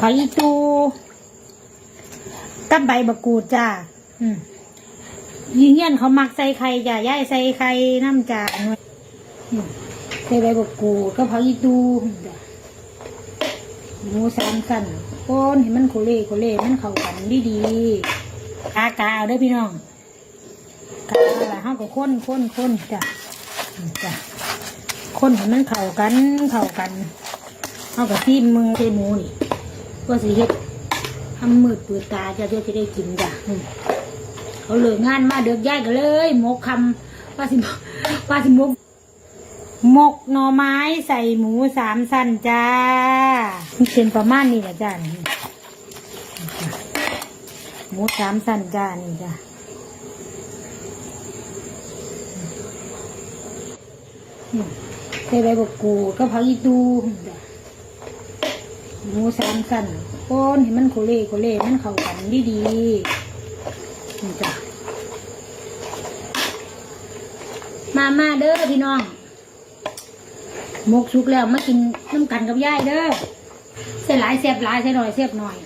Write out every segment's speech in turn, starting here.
ผักอีตูกับใบบักกูดจ้าอืมยิงเงี้ยนเขามักใส่ไข่จ้ะย่ายใส่ไข่น้ำจ้าหน่วยใส่ใบบักกูดก็ผักอีตูจ้ะหมูสามสั้นโคนเห็นมันโคเล่โคเล่มันเข้ากันดีดีกากาเอาเด้อพี่น้องกาละห้าก็ข้นข้นข้นจ้ะจ้ะข้นเห็นมันเข้ากันเข้ากันเอากับที่มือใส่หมูนี่ ก็สิเฮ็ดทำมืดเปิดตาจะเพื่อจะได้กินจ้ะอืมเขาเลยงานมาเดือกย้ายกันเลยหมกคำว่าสิว่าสิหมกหมกหน่อไม้ใส่หมูสามสั้นจ้ามันเป็นประมาณนี้แหละจ้านี่หมูสามสั้นจ้านี่จ้านี่ใส่ใบบักกูดก็ผักอีตูจ้ะ หมูสามสั้นโคนเห็นมันโคเล่โคเล่มันเข้ากันดีดีนี่จ้ะมามาเด้อพี่น้องหมกสุกแล้วมากินน้ำกันกับยายเด้อใส่หลายเสียบหลายใส่หน่อยเสียบหน่อย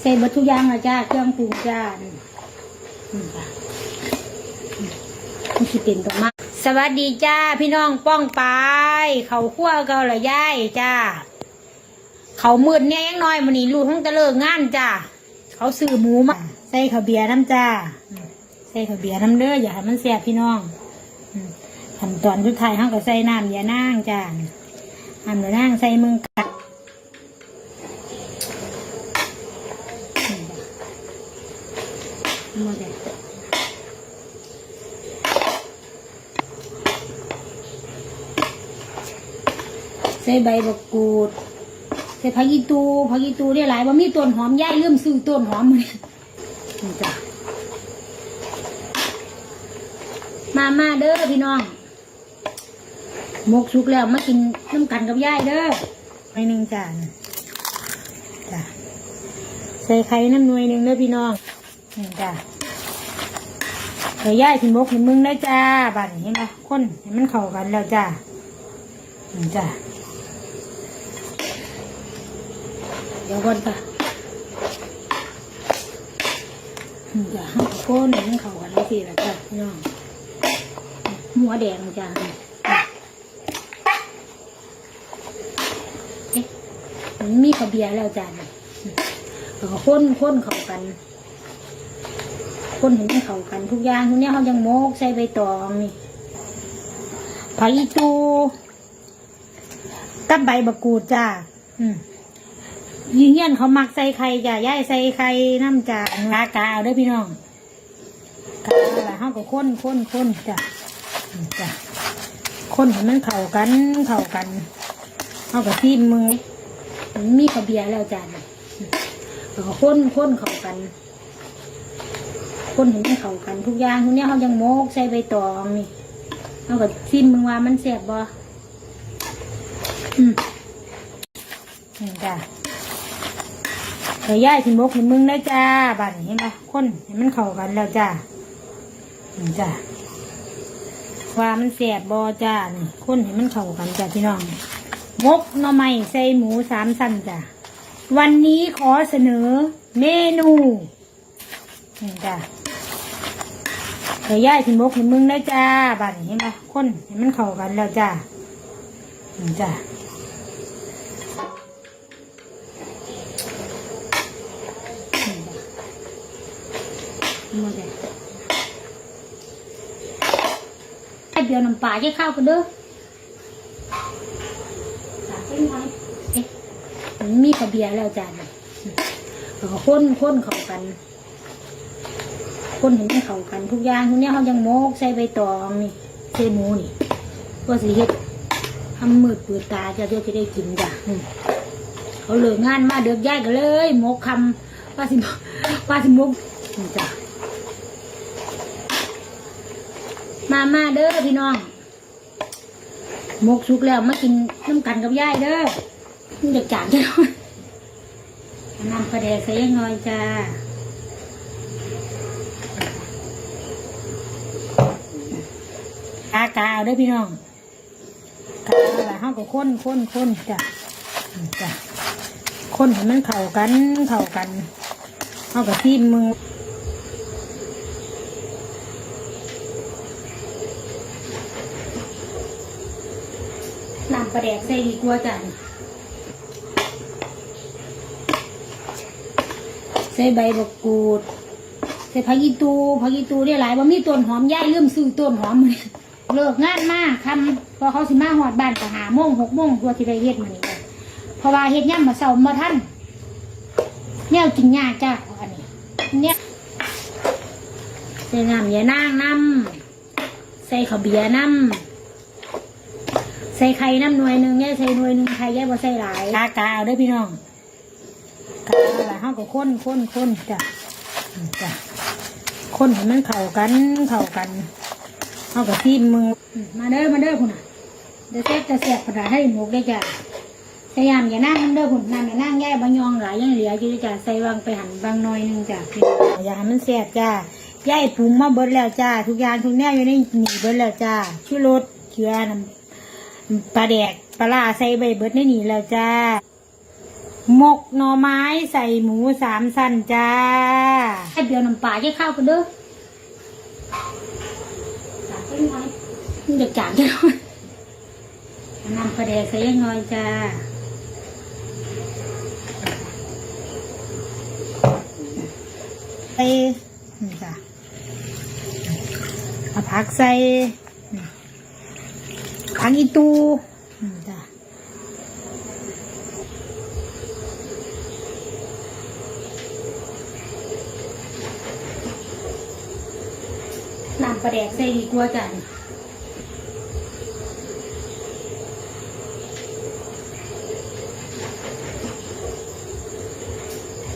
ใส่บัตทุกอย่างละจ้าเครื่องปรุงจ้านี่จ้ะมันสิเป็นตัวมากสวัสดีจ้าพี่น้องป้องไป เขาคั่วเกาหละยายจ้า เขามืดเนี่ยยังน้อยมันนี่ลูกทั้งตะเลิกงานจ้าเขาซื้อหมูมาใส่ข้าวเบียร์น้ำจ้าใส่ข้าวเบียร์น้ำเด้ออย่าให้มันแสบพี่น้องขั้นตอนสุดท้ายเขาก็ใส่น้ำอย่านางจ้าน้ำยานางใส่มึงกัดนี่จ้ะมาเด้อใส่ใบบักกูด ใส่ผักอีตูผักอีตูได้หลายว่ามีต้นหอมย่ายลืมซื้อต้นหอมมาเลยนี่จ้ะมามาเด้อพี่น้องหมกสุกแล้วมากินน้ำกันกับยายเด้อไปหนึ่งจานจ้ะใส่ไข่น้ำหน่วยหนึ่งเด้อพี่น้องนี่จ้ะเดี๋ยวยายสิมกให้มึงได้จ้าบัดนี้เห็นไหมคนให้มันเข้ากันแล้วจ้านี่จ้ะ เดี๋ยวก่อนค่ะนี่จ้ะให้นให้มันเขากันแล้วสิละจ้ะพี่น้องหัวแดงจ้ะมันมีกระเบียร์แล้วจ้ะนี่แล้วก็ข้นข้นเขากันข้นเห็นเขากันทุกอย่างทุกเนี้ยเขายังโมกใส่ใบตองนี่ผักอีตูกับใบบักกูดจ้า อืม ยิงเงี้ยนเขามักใส่ไข่จ้ะย่ายใส่ไข่น้ำจากลากาเอาด้อพี่น้องกาอะไรเขาก็ข้นข้นข้นจ้ะจ้ะข้นเห็นมันเข้ากันเข้ากันเขาก็ที่มือมีกระเบียแล้วจ้ะนี่แล้วก็ข้นข้นเข้ากันข้นเห็นมันเข้ากันทุกอย่างทุกเนี้ยเขายังโมกใส่ใบตองนี่เอาก็ซิมมึงว่ามันแสบบ่อืมนี่จ้ะ เดี๋ยวย่ายสิมกให้มึงได้จ้าบัดนี้เห็นปะข้นเห็นมันเข้ากันแล้วจ้านี่จ้ะว่ามันแสบบ่จ้านี่ข้นเห็นมันเข้ากันจ้ะพี่น้องมกหน่อไม้ใส่หมูสามสั้นจ้ะวันนี้ขอเสนอเมนูนี่จ้ะเดี๋ยวย่ายสิมกให้มึงได้จ้าบัดนี้เห็นปะคนเห็นมันเข้ากันแล้วจ้านี่จ้ะนี่จ้ะ มาจ้ะให้เดี๋ยวน้ำปลาจะเข้ากันเด้อมันมีกระเบียร์แล้วจ้ะนี่แล้วก็ข้นข้นเข้ากันข้นเห็นมันเข้ากัน ทุกอย่างทุกเนี้ยเขายังโมกใส่ใบตองนี่ใส่หมูนี่ก็สิเฮ็ดทำมืดเปิดตาจะเพื่อจะได้กินจ้ะอืมเขาเลยงานมาเดือกย้ายกันเลยหมกคำว่าสิว่าสิหมกนี่จ้ะ มามาเด้อพี่น้องหมกสุกแล้วมากินน้ำกันกับยายเด้อมันจะจานจะน้อยน้ำปลาแดกใส่ยังน้อยจ้ากากาเอาเด้อพี่น้องกาอะไรห้าก็ข้นข้นข้นจ้ะจ้ะคนให้มันเข้ากันเข้ากันเอากับที่มึง น้ำปลาแดกใส่ดีกว่าจ้ะใส่ใบบักกูดใส่ผักอีตูผักอีตูได้หลายว่ามีต้นหอมย่ายลืมซื้อต้นหอมเลยเลิกงานมากคำพอเขาสิมาหอดบ้านก็หาโมงหกโมงตัวที่ได้เฮ็ดมานี่เพราะว่าเฮ็ดย่ำมาเสามาท่านแนวกินยากจ้าอันนี้เนี่ยใส่น้ำยานางน้ำใส่ข้าวเบียร์น้ำ ใส่ไข่น้ำหน่วยหนึ่งเนี่ยใส่หน่วยหนึ่งไข่แย่บ่ใส่หลายกากาเอาเด้อพี่น้องกาเอาละเฮาก็ข้นข้นข้นจ้ะอืมจ้ะข้นให้มันเข้ากันเข้ากันเอากับที่มึงอืมมาเด้อมาเด้อพุ่นน่ะเดี๋ยวเซ็ตจะเสียบกระดาษให้หมกได้จ้ะพยายามอย่านั่งน้ำเด้อหุ่นน้ำอย่านั่งแย่บางยองหลายยังเหลืออยู่จ้ะใส่วางไปหันบางหน้อยหนึงจ้ะอย่าให้มันแสบจ้าย่ายปรุงมาเบิดแล้วจ้า ทุกอย่างทุกแนวอยู่ในหนีเบิดแล้วจ้าชูรสเกลือน้ำ ปลาแดกปลาร้าใส่ใบเบิดในหนีแล้วจ้าหมกหน่อไม้ใส่หมูสามสั้นจ้าให้เบียวน้ำปลาให้เข้าวกันเด้อจางจังหน่อยมันจะจางจังหน่อยน้ำปลาแดกใส่ยังน้อยจ้าใส่นี่จ้ะเอาผักใส่ นี่ผักอีตูจ้ะน้ำปลาแดกใส่ดีกว่าจ้ะนี่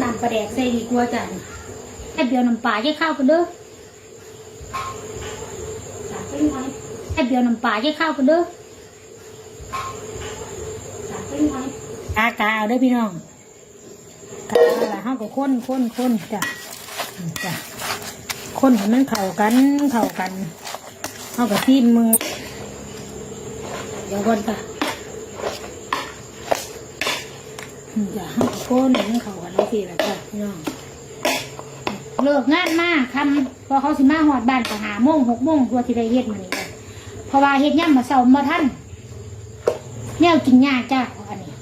น้ำปลาแดกใส่ดีกว่าจ้ะนี่เบียวน้ำปลาให้เข้าวกันเด้อให้เบียวน้ำปลาให้เข้าวกันเด้อกากาเอาเด้อพี่น้องกาเอาละเฮาก็ข้นข้นข้นจ้ะอืมจ้ะข้นให้มันเข้ากันเข้ากันเฮากับที่มึงเดี๋ยวก่อนจ้ะอืมจ้ะเฮาก็ข้นให้มันเข้ากันแล้วสิละจ้ะพี่น้องเลิกงานมากคำพอเขาสิมาหอดบ้านก็หาโมงหกโมงตัวที่ได้เฮ็ดมานี่จ้ะเพ ราะว่าเฮ็ดย่ำมาเสามาท่านแนวกินยากจ้าอันนี้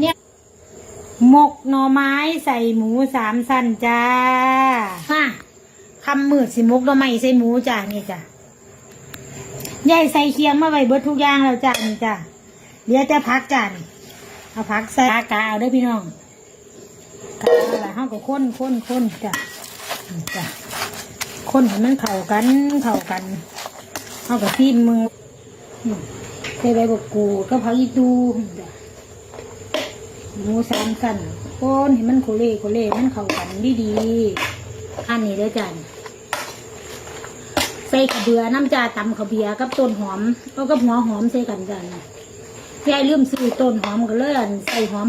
เนี่ยหมกหน่อไม้ใส่หมูสามสั้นจ้าค่ะคำมืดสิหมกหน่อไม้ใส่หมูจ้านี่จ้ะยายใส่เคียงมาไว้เบิดทุกอย่างแล้วจ้านี่จ้ะเดี๋ยวจะพักจ้านี่เอาพักใส่กากาเอาเด้อพี่น้องกาเอาละเฮาก็ข้นข้นข้นจ้ะจ้ะคนให้มันเข้ากันเข้ากัน เอากับที่มึงอืมใส่ใบบักกูก็พักอีตูหมูสามกันคนให้มันโคเล่โคเล่มันเข้ากันดีดีๆอันนี้ด้อจ้ะใส่ขาเบือน้ำจาตำขาเบียกับต้นหอมแล้วก็หัวหอมใส่กันจ้ะยายลืมซื้อต้นหอมก็เลยอั่นใส่หอม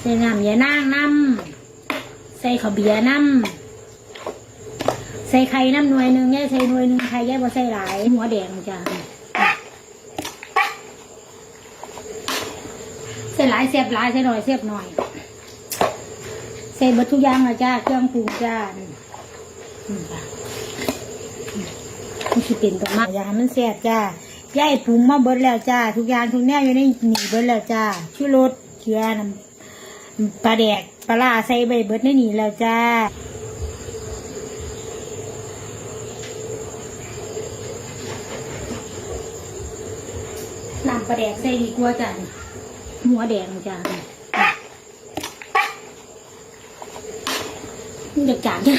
ใส่น้ำยานางน้ำใส่ข้าเบียน้ำ ใส่ไข่น้ำหน่วยหนึ่งเนี่ใส่หน่วยหนึ่งไข่แย่บ่ใส่หลาย หัวแดงจ้ะใส่หลายเสียบหลายใส่หน่อยเสียบหน่อยใส่บัตทุกอย่างละจ้าเครื่องปรุงจ้านี่อือเป็นตัวมากอย่าให้มันแซ่บจ้าย่าปรุงมาเบิดแล้วจ้าทุกอย่างทุกแนวอยู่ในหนีเบิดแล้วจ้าชูรสเกลือน้ำปลาแดกปลาลาใส่ใบเบิดในนี่แล้วจ้า น้ำปลาแดกใส่ดีกว่าจ้ะหัวแดงจ้ะเด็กจานจ้ะ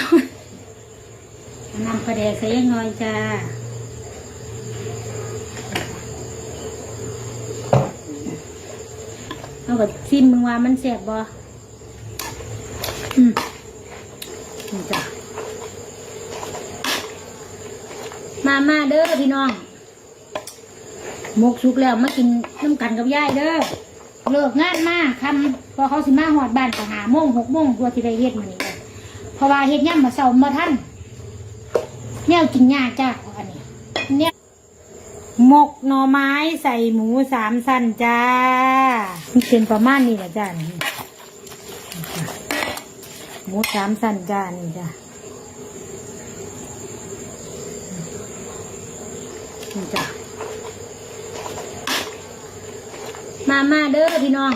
น้ำปลาแดกใส่ยังน้อยจ้าเอากับซิมมึงว่ามันแสบบ่อืมจ้ะมามาเด้อพี่น้อง มกชุกแล้วมากินน้ำกันกับยายเด้อเลิกงานมาทำพอเขาสิมาหอดบ้านก็หาโมงหกโมงตัวที่ได้เฮ็ดมานนี่เพราะว่าเฮ็ดย่ำมาเสาร์มาท่านเนี่ยกินยากจ้าอันนี้เนี่ยหมกหน่อไม้ใส่หมูสามสั้นจ้าเป็นประมาณนี้แหละจ้านหมูสามสั้นจ้านี่จ้าจ้า มามาเด้อพี่น้อง